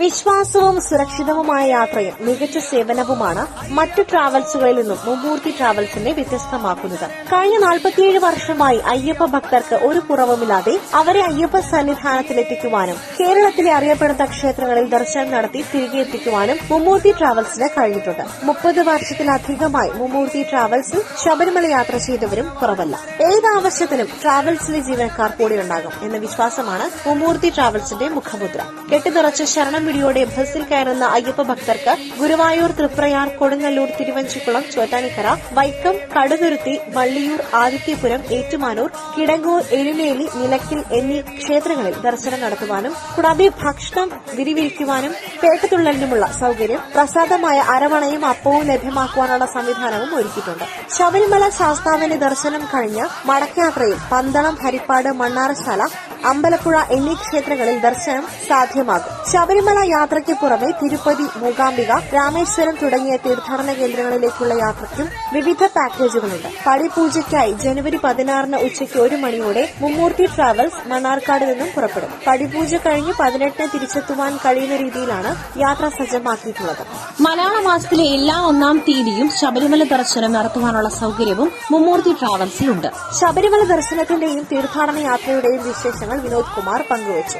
വിശ്വാസവും സുരക്ഷിതവുമായ യാത്രയും മികച്ച സേവനവുമാണ് മറ്റു ട്രാവൽസുകളിൽ നിന്നും മുമ്പൂർത്തി ട്രാവൽസിനെ വ്യത്യസ്തമാക്കുന്നത്. കഴിഞ്ഞ നാൽപ്പത്തിയേഴ് വർഷമായി അയ്യപ്പ ഭക്തർക്ക് ഒരു കുറവുമില്ലാതെ അവരെ അയ്യപ്പ സന്നിധാനത്തിലെത്തിക്കുവാനും കേരളത്തിലെ അറിയപ്പെടുന്ന ക്ഷേത്രങ്ങളിൽ ദർശനം നടത്തി തിരികെ എത്തിക്കുവാനും മുമ്മൂർത്തി ട്രാവൽസിന് കഴിഞ്ഞിട്ടുണ്ട്. മുപ്പത് വർഷത്തിലധികമായി മുമ്മൂർത്തി ട്രാവൽസിൽ ശബരിമല യാത്ര ചെയ്തവരും കുറവല്ല. ഏത് ആവശ്യത്തിനും ട്രാവൽസിലെ ജീവനക്കാർ കൂടെയുണ്ടാകും എന്ന വിശ്വാസമാണ് മുമ്മൂർത്തി ട്രാവൽസിന്റെ മുഖമുദ്ര. കെട്ടിനിറച്ച ശരണം വിടിയോടെ ബസ്സിൽ കയറുന്ന അയ്യപ്പ ഭക്തർക്ക് ഗുരുവായൂർ തൃപ്രയാർ കൊടുങ്ങല്ലൂർ തിരുവഞ്ചിക്കുളം ചോറ്റാനിക്കര വൈക്കം കടുതുരുത്തി വള്ളിയൂർ ആദിത്യപുരം ഏറ്റുമാനൂർ കിടങ്ങൂർ എരുമേലി നിലയ്ക്കൽ എന്നീ ക്ഷേത്രങ്ങളിൽ ദർശനം നടത്തുവാനും കൂടാതെ ഭക്ഷണം വിരിവിരിക്കുവാനും പേട്ടതുള്ളലിനുമുള്ള സൌകര്യം പ്രസാദമായ അരവണയും അപ്പവും ലഭ്യമാക്കുവാനുള്ള സംവിധാനവും ഒരുക്കിയിട്ടുണ്ട്. ശബരിമല ശാസ്താവിന്റെ ദർശനം കഴിഞ്ഞ് മടക്കയാത്രയിൽ പന്തളം ഹരിപ്പാട് മണ്ണാറശാല അമ്പലപ്പുഴ എന്നീ ക്ഷേത്രങ്ങളിൽ ദർശനം സാധ്യമാകും. ശബരിമല യാത്രയ്ക്ക് പുറമെ തിരുപ്പതി മൂകാംബിക രാമേശ്വരം തുടങ്ങിയ തീർത്ഥാടന കേന്ദ്രങ്ങളിലേക്കുള്ള യാത്രയ്ക്കും വിവിധ പാക്കേജുകളുണ്ട്. പടിപൂജയ്ക്കായി ജനുവരി പതിനാറിന് ഉച്ചയ്ക്ക് ഒരു മണിയോടെ മുമ്മൂർത്തി ട്രാവൽസ് മണ്ണാർക്കാട് നിന്നും പുറപ്പെടും. പടിപൂജ കഴിഞ്ഞ് പതിനെട്ടിന് തിരിച്ചെത്തുവാൻ കഴിയുന്ന രീതിയിലാണ് യാത്ര സജ്ജമാക്കിയിട്ടുള്ളത്. മലയാള മാസത്തിലെ എല്ലാ ഒന്നാം തീയതിയും ശബരിമല ദർശനം നടത്തുവാനുള്ള സൌകര്യവും മുമ്മൂർത്തി ട്രാവൽസിലുണ്ട്. ശബരിമല ദർശനത്തിന്റെയും തീർത്ഥാടന യാത്രയുടെയും വിശേഷങ്ങൾ വിനോദ് കുമാർ പങ്കുവച്ചു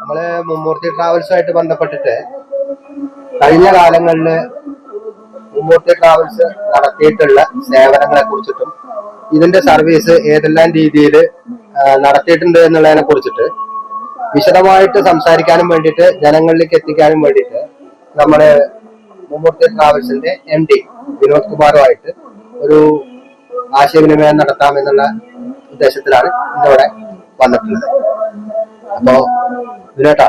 നമ്മൾ മുമ്മൂർത്തി ട്രാവൽസുമായിട്ട് ബന്ധപ്പെട്ടിട്ട് കഴിഞ്ഞ കാലങ്ങളിൽ മുമ്മൂർത്തി ട്രാവൽസ് നടത്തിയിട്ടുള്ള സേവനങ്ങളെ കുറിച്ചിട്ടും ഇതിന്റെ സർവീസ് ഏതെല്ലാം രീതിയിൽ നടത്തിയിട്ടുണ്ട് എന്നുള്ളതിനെ കുറിച്ചിട്ട് വിശദമായിട്ട് സംസാരിക്കാനും വേണ്ടിയിട്ട് ജനങ്ങളിലേക്ക് എത്തിക്കാനും വേണ്ടിയിട്ട് നമ്മുടെ മുമ്മൂർത്തി ട്രാവൽസിന്റെ എം ഡി വിനോദ് കുമാറുമായിട്ട് ഒരു ആശയവിനിമയം നടത്താമെന്നുള്ള ഉദ്ദേശത്തിലാണ് ഇന്നിവിടെ വന്നിട്ടുള്ളത് അപ്പോ വിനോട്ടാ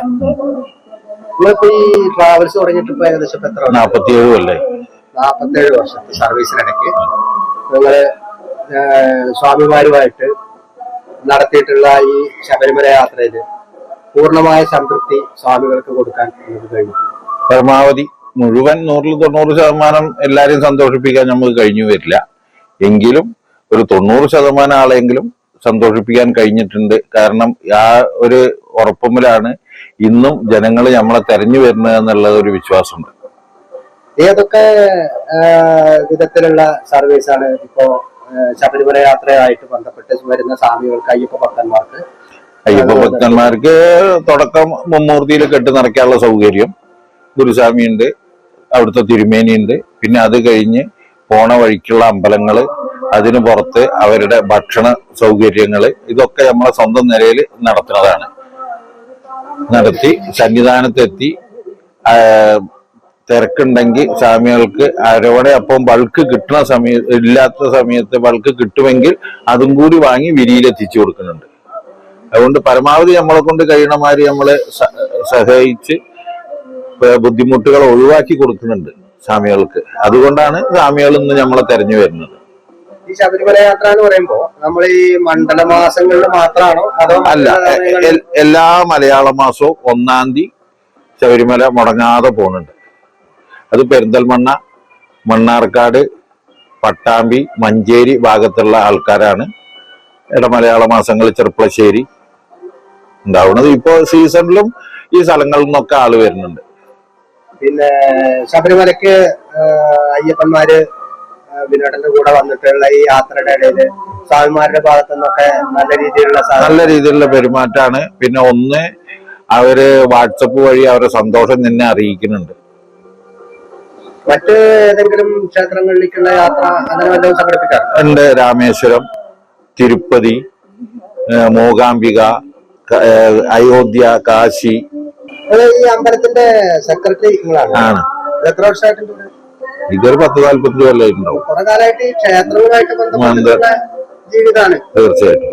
നിങ്ങളിപ്പോ ഈ ട്രാവൽസ് തുടങ്ങിയിട്ട് ഇപ്പൊ ഏകദേശം ഇപ്പൊ എത്ര നാപ്പത്തിയേഴ് കൊല്ലേ? നാപ്പത്തേഴ് വർഷത്തെ സർവീസിനിടയ്ക്ക് നിങ്ങൾ സ്വാമിമാരുമായിട്ട് നടത്തിയിട്ടുള്ള ഈ ശബരിമല യാത്രയിൽ പൂർണമായ സംതൃപ്തി സ്വാമികൾക്ക് കൊടുക്കാൻ നിങ്ങൾക്ക് കഴിഞ്ഞു. പരമാവധി മുഴുവൻ നൂറിൽ തൊണ്ണൂറ് ശതമാനം എല്ലാരെയും സന്തോഷിപ്പിക്കാൻ നമുക്ക് കഴിഞ്ഞു വരില്ല. എങ്കിലും ഒരു തൊണ്ണൂറ് ശതമാനം ആളെങ്കിലും സന്തോഷിപ്പിക്കാൻ കഴിഞ്ഞിട്ടുണ്ട്. കാരണം ആ ഒരു ഉറപ്പുമ്പിലാണ് ഇന്നും ജനങ്ങൾ നമ്മളെ തെരഞ്ഞു വരുന്നത് എന്നുള്ളത് ഒരു വിശ്വാസമുണ്ട്. ഏതൊക്കെ വിധത്തിലുള്ള സർവീസ് ആണ് ഇപ്പോ ശബരിമല യാത്രയായിട്ട് ബന്ധപ്പെട്ട് വരുന്ന സ്വാമികൾക്ക് അയ്യപ്പ ഭക്തന്മാർക്ക്? അയ്യപ്പ ഭക്തന്മാർക്ക് തുടക്കം മുമ്മൂർത്തിയിൽ കെട്ടി നിറയ്ക്കാനുള്ള സൗകര്യം ഗുരുസ്വാമിയുണ്ട് അവിടുത്തെ തിരുമേനിയുണ്ട്. പിന്നെ അത് കഴിഞ്ഞ് പോണ വഴിക്കുള്ള അമ്പലങ്ങൾ അതിനു പുറത്ത് അവരുടെ ഭക്ഷണ സൗകര്യങ്ങൾ ഇതൊക്കെ നമ്മളെ സ്വന്തം നിലയിൽ നടത്തുന്നതാണ്. നടത്തി സന്നിധാനത്തെത്തി തിരക്കുണ്ടെങ്കിൽ സ്വാമികൾക്ക് അരവണ അപ്പം ബൾക്ക് കിട്ടുന്ന സമയ ഇല്ലാത്ത സമയത്ത് ബൾക്ക് കിട്ടുമെങ്കിൽ അതും കൂടി വാങ്ങി വിരിയിലെത്തിച്ചു കൊടുക്കുന്നുണ്ട്. അതുകൊണ്ട് പരമാവധി നമ്മളെ കൊണ്ട് കഴിയണമാതിരി നമ്മളെ സഹായിച്ച് ബുദ്ധിമുട്ടുകൾ ഒഴിവാക്കി കൊടുക്കുന്നുണ്ട് സ്വാമികൾക്ക്. അതുകൊണ്ടാണ് സ്വാമികൾ ഇന്ന് നമ്മളെ തെരഞ്ഞു വരുന്നത്. ഈ ശബരിമല യാത്ര എന്ന് പറയുമ്പോ നമ്മൾ ഈ മണ്ഡല മാസങ്ങളിൽ മാത്രമാണോ അതോ അല്ല എല്ലാ മലയാള മാസവും ഒന്നാം തീയതി ശബരിമല മുടങ്ങാതെ പോകുന്നുണ്ട്. അത് പെരിന്തൽമണ്ണ മണ്ണാർക്കാട് പട്ടാമ്പി മഞ്ചേരി ഭാഗത്തുള്ള ആൾക്കാരാണ് ഇടമലയാള മാസങ്ങളിൽ ചെറുപ്പളശ്ശേരി ഉണ്ടാവുന്നത്. ഇപ്പോ സീസണിലും ഈ സ്ഥലങ്ങളിൽ നിന്നൊക്കെ ആൾ വരുന്നുണ്ട്. പിന്നെ ശബരിമലക്ക് അയ്യപ്പന്മാര് വിനോദന്റെ കൂടെ വന്നിട്ടുള്ള ഈ യാത്രയുടെ ഇടയിൽ സ്വാമിമാരുടെ ഭാഗത്തു നിന്നൊക്കെ നല്ല രീതിയിലുള്ള നല്ല രീതിയിലുള്ള പെരുമാറ്റാണ് പിന്നെ ഒന്ന് അവർ വാട്സപ്പ് വഴി അവരുടെ സന്തോഷം നിന്നെ അറിയിക്കുന്നുണ്ട്. മറ്റ് ഏതെങ്കിലും ക്ഷേത്രങ്ങളിലേക്കുള്ള യാത്ര അങ്ങനെ വല്ലതും സംഘടിപ്പിക്കാറുണ്ട്? ഉണ്ട്. രാമേശ്വരം തിരുപ്പതി മൂകാംബിക അയോധ്യ കാശി. ഈ അമ്പലത്തിന്റെ സെക്രട്ടറി ആണ്. എത്ര വർഷമായിട്ടുണ്ട്? ഇതൊരു പത്ത് നാല്പത്തി കൊല്ലായിട്ടുണ്ടാവും. തീർച്ചയായിട്ടും.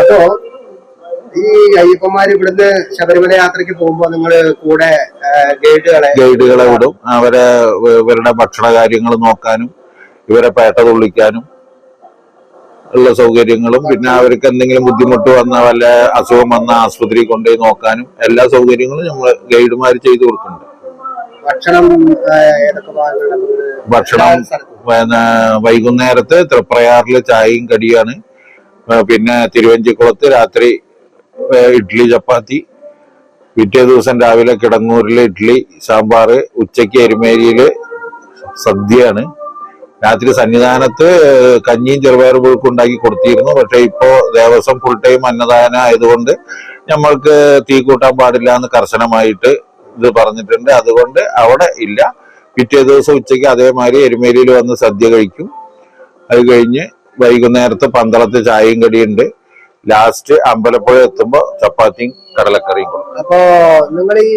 അപ്പോ ഈ അയ്യപ്പന്മാര് ഇവിടുന്ന് ശബരിമല യാത്രയ്ക്ക് പോകുമ്പോ നിങ്ങൾ കൂടെ ഗൈഡുകളെ ഗൈഡുകളെ വിടും. അവരെ ഇവരുടെ ഭക്ഷണ കാര്യങ്ങൾ നോക്കാനും ഇവരെ പേട്ട തുള്ളിക്കാനും ഉള്ള സൗകര്യങ്ങളും പിന്നെ അവർക്ക് എന്തെങ്കിലും ബുദ്ധിമുട്ട് വന്ന വല്ല അസുഖം വന്ന ആശുപത്രി കൊണ്ടുപോയി നോക്കാനും എല്ലാ സൗകര്യങ്ങളും നമ്മൾ ഗൈഡുമാർ ചെയ്തു കൊടുക്കുന്നുണ്ട്. ഭക്ഷണം ഭക്ഷണം വൈകുന്നേരത്ത് തൃപ്രയാറിൽ ചായയും കടിയാണ്. പിന്നെ തിരുവഞ്ചിക്കുളത്ത് രാത്രി ഇഡ്ഡലി ചപ്പാത്തി പിറ്റേ ദിവസം രാവിലെ കിടങ്ങൂരിൽ ഇഡ്ഡലി സാമ്പാറ് ഉച്ചയ്ക്ക് എരുമേരിയിൽ സദ്യയാണ്. രാത്രി സന്നിധാനത്ത് കഞ്ഞിയും ചെറുപയർ പുഴുക്കും ഉണ്ടാക്കി കൊടുത്തിരുന്നു. പക്ഷെ ഇപ്പോ ദേവസ്വം ഫുൾ ടൈം അന്നദാനം ആയതുകൊണ്ട് നമ്മൾക്ക് തീ കൂട്ടാൻ പാടില്ല എന്ന് കർശനമായിട്ട് ഇത് പറഞ്ഞിട്ടുണ്ട്. അതുകൊണ്ട് അവിടെ ഇല്ല. പിറ്റേ ദിവസം ഉച്ചയ്ക്ക് അതേമാതിരി എരുമേലിയിൽ വന്ന് സദ്യ കഴിക്കും. അത് കഴിഞ്ഞ് വൈകുന്നേരത്ത് പന്തളത്ത് ചായയും കടിയുണ്ട്. ലാസ്റ്റ് അമ്പലപ്പുഴ എത്തുമ്പോ ചപ്പാത്തിയും കടലക്കറിയും കൊടുക്കും. അപ്പോ നിങ്ങൾ ഈ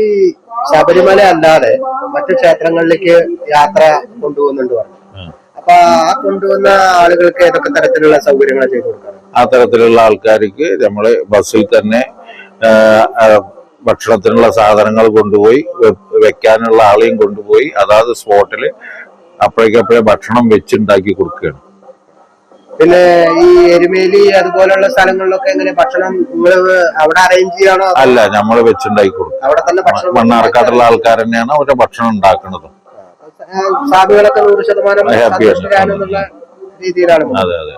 ശബരിമല അല്ലാതെ മറ്റു ക്ഷേത്രങ്ങളിലേക്ക് യാത്ര കൊണ്ടുപോകുന്നുണ്ട് പറഞ്ഞു. അപ്പൊ ആ കൊണ്ടുവന്ന ആളുകൾക്ക് ഏതൊക്കെ തരത്തിലുള്ള സൗകര്യങ്ങൾ ചെയ്തു കൊടുക്കണം ആ തരത്തിലുള്ള ആൾക്കാർക്ക് നമ്മൾ ബസ്സിൽ തന്നെ ഭക്ഷണത്തിനുള്ള സാധനങ്ങൾ കൊണ്ടുപോയി വെക്കാനുള്ള ആളെയും കൊണ്ടുപോയി അതാത് സ്പോട്ടിൽ അപ്പോഴേക്കപ്പോഴേ ഭക്ഷണം വെച്ചുണ്ടാക്കി കൊടുക്കുകയാണ്. പിന്നെ ഈ എരുമേലി അതുപോലെയുള്ള സ്ഥലങ്ങളിലൊക്കെ എങ്ങനെ ഭക്ഷണം അവിടെ അറേഞ്ച് ചെയ്യാണോ? അല്ല നമ്മൾ വെച്ചുണ്ടാക്കി കൊടുക്കും. അവിടെ തന്നെ ഭക്ഷണം മണ്ണാർക്കാടുള്ള ആൾക്കാർ തന്നെയാണ് അവരുടെ ഭക്ഷണം ഉണ്ടാക്കുന്നത്. സ്വാമികളൊക്കെ നൂറ് ശതമാനം സന്തുഷ്ടരാണെന്നുള്ള രീതിയിലാണ്. അതെ അതെ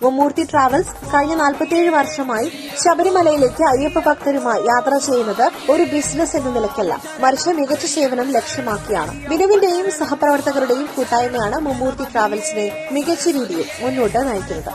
മുമ്മൂർത്തി ട്രാവൽസ് കഴിഞ്ഞ 47 വർഷമായി ശബരിമലയിലേക്ക് അയ്യപ്പ ഭക്തരുമായി യാത്ര ചെയ്യുന്നത് ഒരു ബിസിനസ് എന്ന നിലയ്ക്കല്ല. മറിച്ച് മികച്ച സേവനം ലക്ഷ്യമാക്കിയാണ്. ബിനുവിന്റെയും സഹപ്രവർത്തകരുടെയും കൂട്ടായ്മയാണ് മമ്മൂർത്തി ട്രാവൽസിനെ മികച്ച രീതിയിൽ മുന്നോട്ട് നയിക്കുന്നത്.